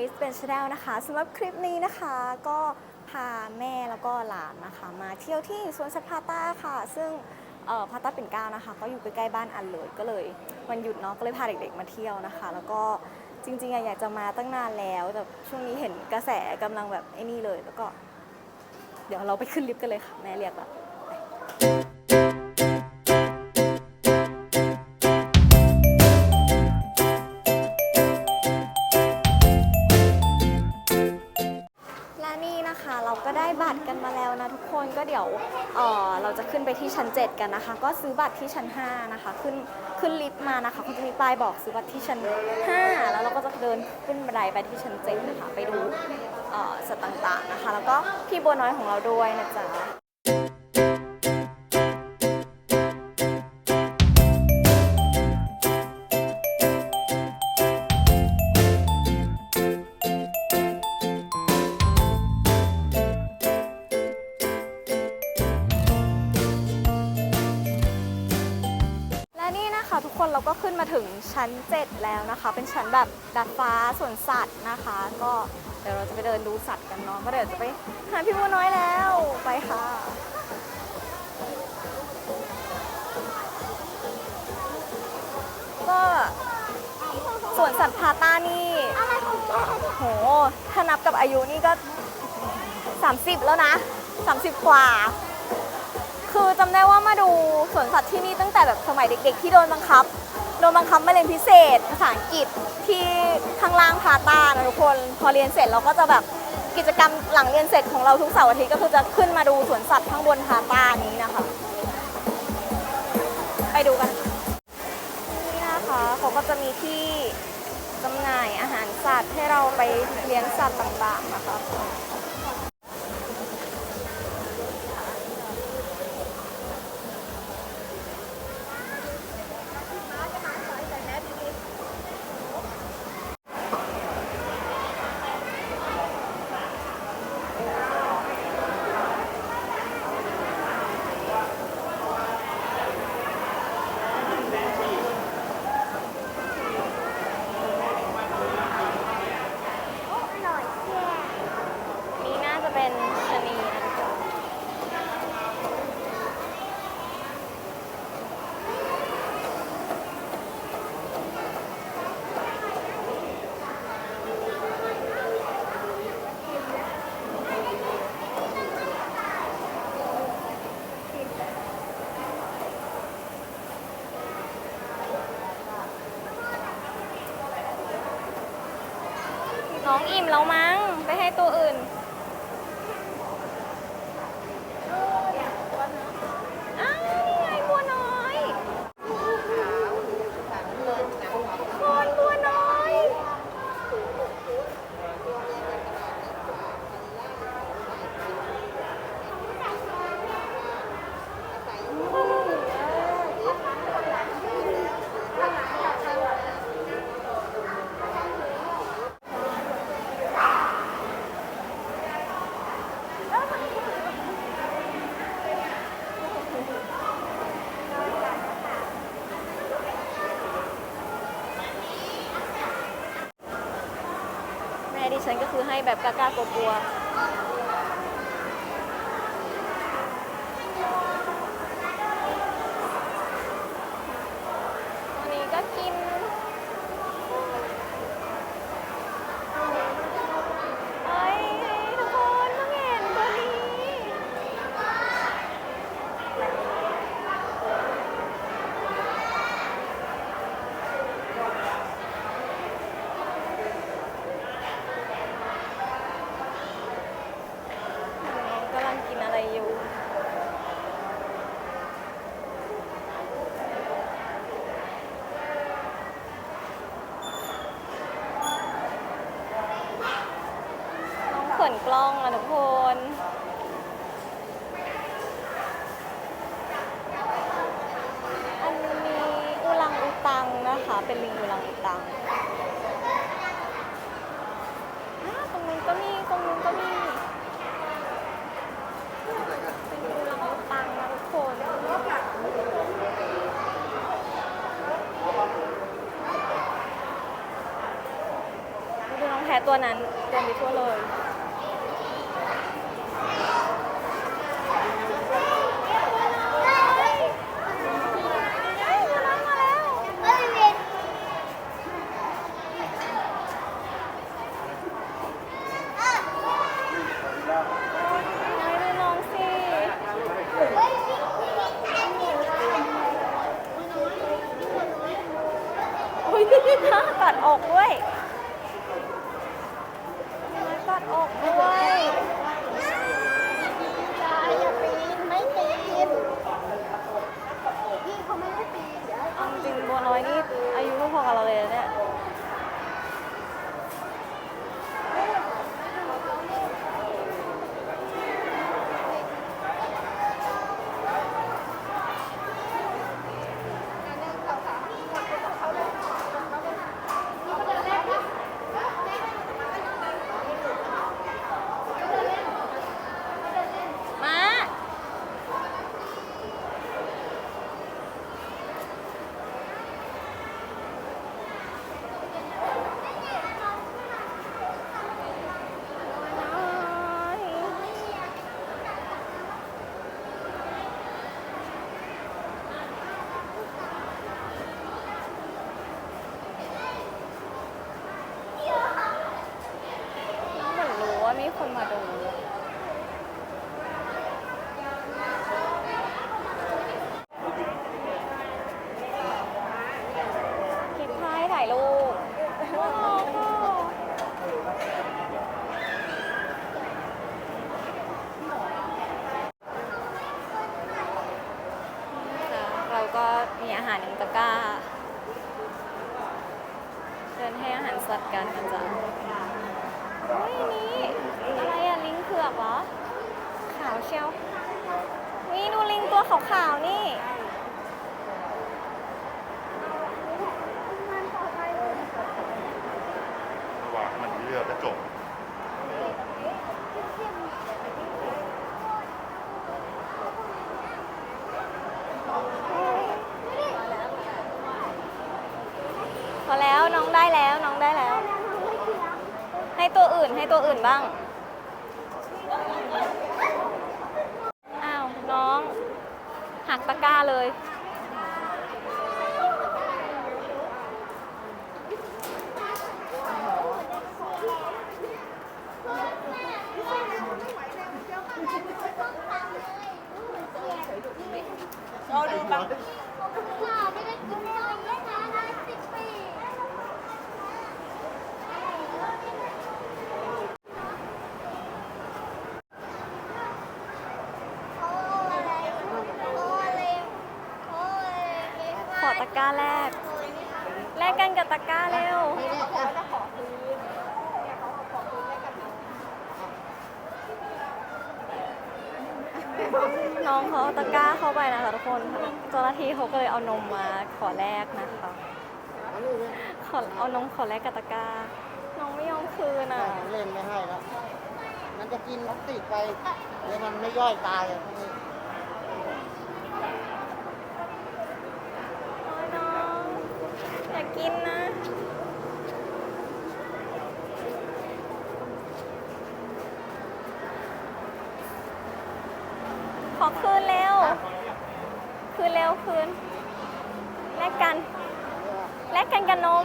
เจอกับ Analyst เป็นช n แนลนะคะสำหรับคลิปนี้นะคะก็พาแม่แล้วก็หลานนะคะ มาเที่ยวที่สวนสัตว์พาต้าค่ะ ซึ่งพาต้าปิ่นเก้านะคะ ก็อยู่ใกล้ๆบ้านอันเลยก็เลยวันหยุดเนาะก็เลยพาเด็กๆมาเที่ยวนะคะ แล้วก็จริงๆอยากจะมาตั้งนานแล้ว แต่ช่วงนี้เห็นกระแสกำลังแบบไอ้นี่เลย แล้วก็ เดี๋ยวเราไปขึ้นลิฟต์กันเลยค่ะ แม่เรียกแล้ว ชั้น 7 กันนะคะ ก็ซื้อบัตรที่ชั้น 5 นะคะ ขึ้นขึ้นลิฟต์มานะคะเขาจะมีป้ายบอกซื้อบัตรที่ชั้น 5 แล้วเราก็จะเดินขึ้นบันไดไปที่ชั้น 7 นะคะ ไปดูเออสัตว์ต่างๆนะคะ แล้วก็พี่บัวน้อยของเราด้วยนะจ๊ะ ชั้นแบบดาดฟ้าสวนสัตว์นะคะ ก็เดี๋ยวเราจะไปเดินดูสัตว์กันเนาะก็เดี๋ยวจะไปหาพี่บัวน้อยแล้วไปค่ะก็สวนสัตว์พาต้านี่โหถ้านับกับอายุนี่ก็ 30 แล้วนะ 30 กว่า คือจำได้ว่ามาดูสวนสัตว์ที่นี่ตั้งแต่แบบสมัยเด็ก ๆ ที่โดนบังคับ โดนบังคับมาเรียนพิเศษภาษาอังกฤษที่ข้างล่างพาตานะทุกคน พอเรียนเสร็จเราก็จะแบบกิจกรรมหลังเรียนเสร็จของเราทุกเสาร์อาทิตย์ก็คือจะขึ้นมาดูสวนสัตว์ข้างบนพาตานี้นะคะ ไปดูกัน นี่นะคะเขาก็จะมีที่จำหน่ายอาหารสัตว์ให้เราไปเลี้ยงสัตว์ต่างๆนะคะ นี่น่าจะเป็นชะนีนะทุกคนน้องอิ่ มแล้วมั้ง ไปให้ตัวอื่น อ้าวนี่ไงบัวน้อยคนบัวน้อย แม่ดิ ฉันก็คือให้แบบกล้าๆกลัวๆตัวนี้ก็กิน เฮ้ยทุกคนเพิ่งเห็นตัวนี้ กำลังกินอะไรอยู่ น้องเขินกล้องอะทุกคนอันนี้อุลังอุตังนะคะ เป็นลิงอุลังอุตังอ้าตรงนู้นก็มี ตรงนู้นก็มี เป็นอุลังอุตังนะทุกคนพ้ตัวนั้นเดินไปทั่วเลย ตัดอกด้วยตัดอกด้วยาปีนไม่ปีนพี่เขาไม่ได้ปีนเดี๋ยว เอาจริงๆบัว น้อยนี่อายุพอๆกับเราเลยนะเนี่ย มา น้องเหมือนรู้ว่ามีคนมาดู คลิปท้ายถ่ายรูปน่ารักอะ ก็มีอาหารหนตะกร้า เดินให้อาหารสัตว์กันกันจ้ะเฮ้ยนี่อะไรอะลิงเผือกเหรอ ขาวเชียวนี่ดูลิงตัวขาวๆนี่ วางมันเรือกระจก พอแล้วน้องได้แล้วน้องได้แล้ว ให้ตัวอื่น ให้ตัวอื่นบ้าง อ้าว น้อง หักตะกร้าเลย เราดูแบบค่ะไม่ได้กินนมได้นะได้สิบปี ขอตะก ร้าแรก แลกกันกับตะกร้าเร็ว น้องเขาเอาตะกร้าเข้าไปนะคะทุกคนเจ้าหน้าที่เขาก็เลยเอานมมาขอแลกนะคะ ขอเอานมขอแลกกับตะกร้า น้องไม่ยอมคืนอะ เล่นไม่ให้แล้ว มันจะกินพลาสติกไปเดี๋ยวมันไม่ย่อยตายอะพวกนี้ โอ้ยน้องอยากกินนะ ขอคืนเร็ว คืนเร็วคืน แลกกัน แลกกันกับนม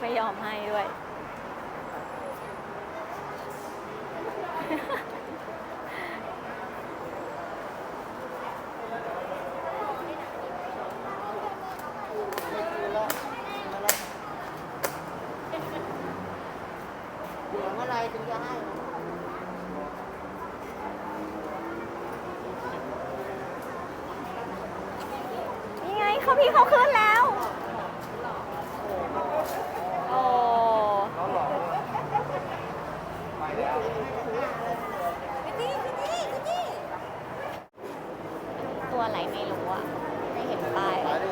ไม่ยอมให้ด้วยนี่ไงเขาพี่เขาขึ้นแล้ว ไม่เห็นป้าย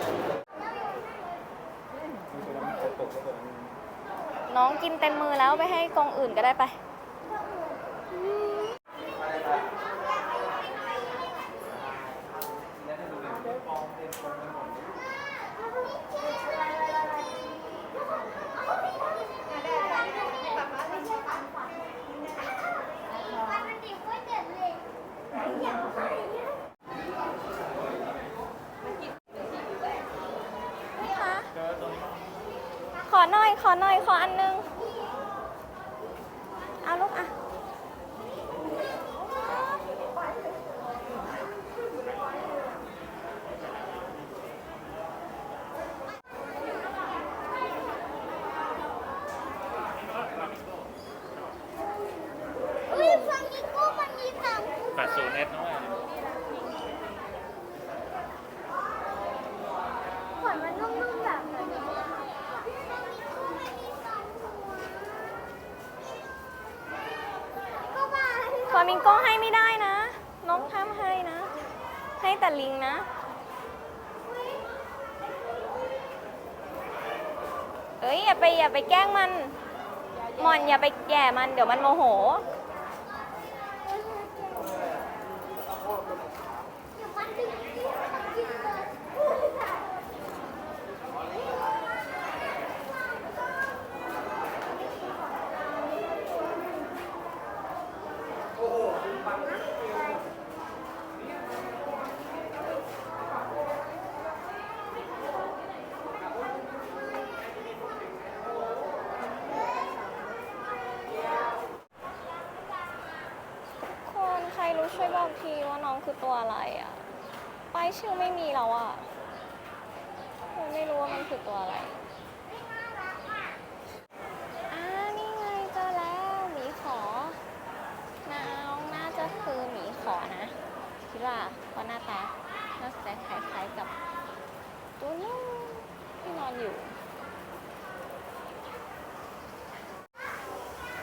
น้องกินเต็มมือแล้วไปให้กองอื่นก็ได้ไป มันดีกว่าเด็ดเลย นี่คะขอ หน่อย ขอหน่อย ขออันนึง เอาลูกอะ อุ้ยฟังนี้กูมันมีสาม แปดศูนย์เอสน้อย ขนมันนุ่มๆแบบนี้ฟังนี้กูมันมีสองหัวก็ว่า ฟ ลามิงโก้ให้ไม่ได้นะ น้องห้ามให้นะ ให้แต่ลิงนะ เอ้ยอย่าไปอย่าไปแกล้งมัน หมอนอย่าไปแย่มันเดี๋ยวมันโมโห เดี๋ยวมันดึงกินมันกินเลย คนใครรู้ช่วยบอกทีว่าน้อง คือตัวอะไรอะ ป้ายชื่อไม่มีแล้วอะไม่รู้ว่ามันคือตัวอะไร อ่า นี่ไงเจอแล้วหมีขอ น้องน่าจะคือหมีขอนะ คิดว่าเพราะหน้าตา น่าจะคล้ายๆกับตัวนู้นที่นอนอยู่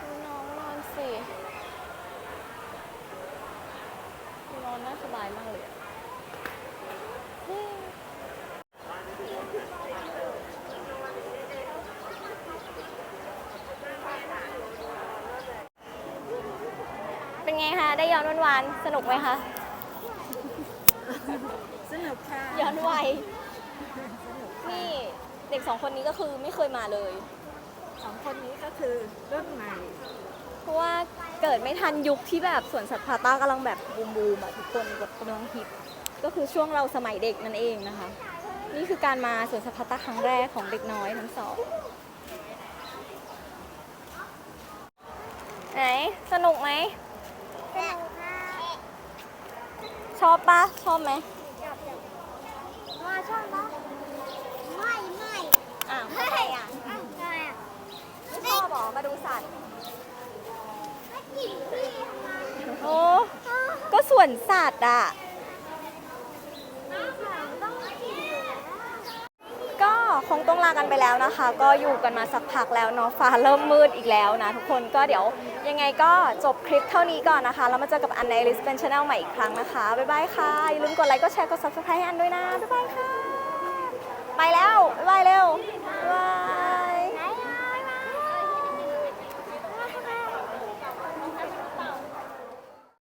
ดูน้องนอนสิดูนอนน่าสบายมากเลยอะอืมเป็น ไงคะ ได้ย้อนวันๆสนุกไหมคะ สนุกค่ะ ย้อนวัยนี่เด็กสองคนนี้ก็คือไม่เคยมาเลย สองคนนี้ก็คือรุ่นใหม่ เพราะว่าเกิดไม่ทันยุคที่แบบสวนสัตว์พาต้ากำลังแบบบูมบูมๆอะทุกคนแบบกำลังฮิตก็คือช่วงเราสมัยเด็กนั่นเองนะคะ นี่คือการมาสวนสัตว์พาต้าครั้งแรกของเด็กน้อยทั้งสองไหนสนุกไหมแม่ค่ะ ชอบปะชอบไหมมาชอบปะไม่ไม่อ้าวเฮ้ยอะอ้าวทำไมอะไม่ชอบหรอมาดูสัตว์ไม่กินพี่ทำไมโอ้ก็สวนสัตว์อะ ต้องกินอยู่แล้ว ก็ คงต้องลากันไปแล้วนะคะ ก็อยู่กันมาสักพักแล้วเนาะฟ้าเริ่มมืดอีกแล้วนะทุกคนก็เดี๋ยวยังไงก็จบคลิปเท่านี้ก่อนนะคะ แล้วมาเจอกับอันในลิสเป็นช anel ใหม่อีกครั้งนะคะ บ๊ายบายค่ะ อย่าลืมกดไลค์กดแชร์กด subscribe ให้อันด้วยนะ บ๊ายบายค่ะ ไปแล้ว บ๊ายบายเร็ว บ๊ายบาย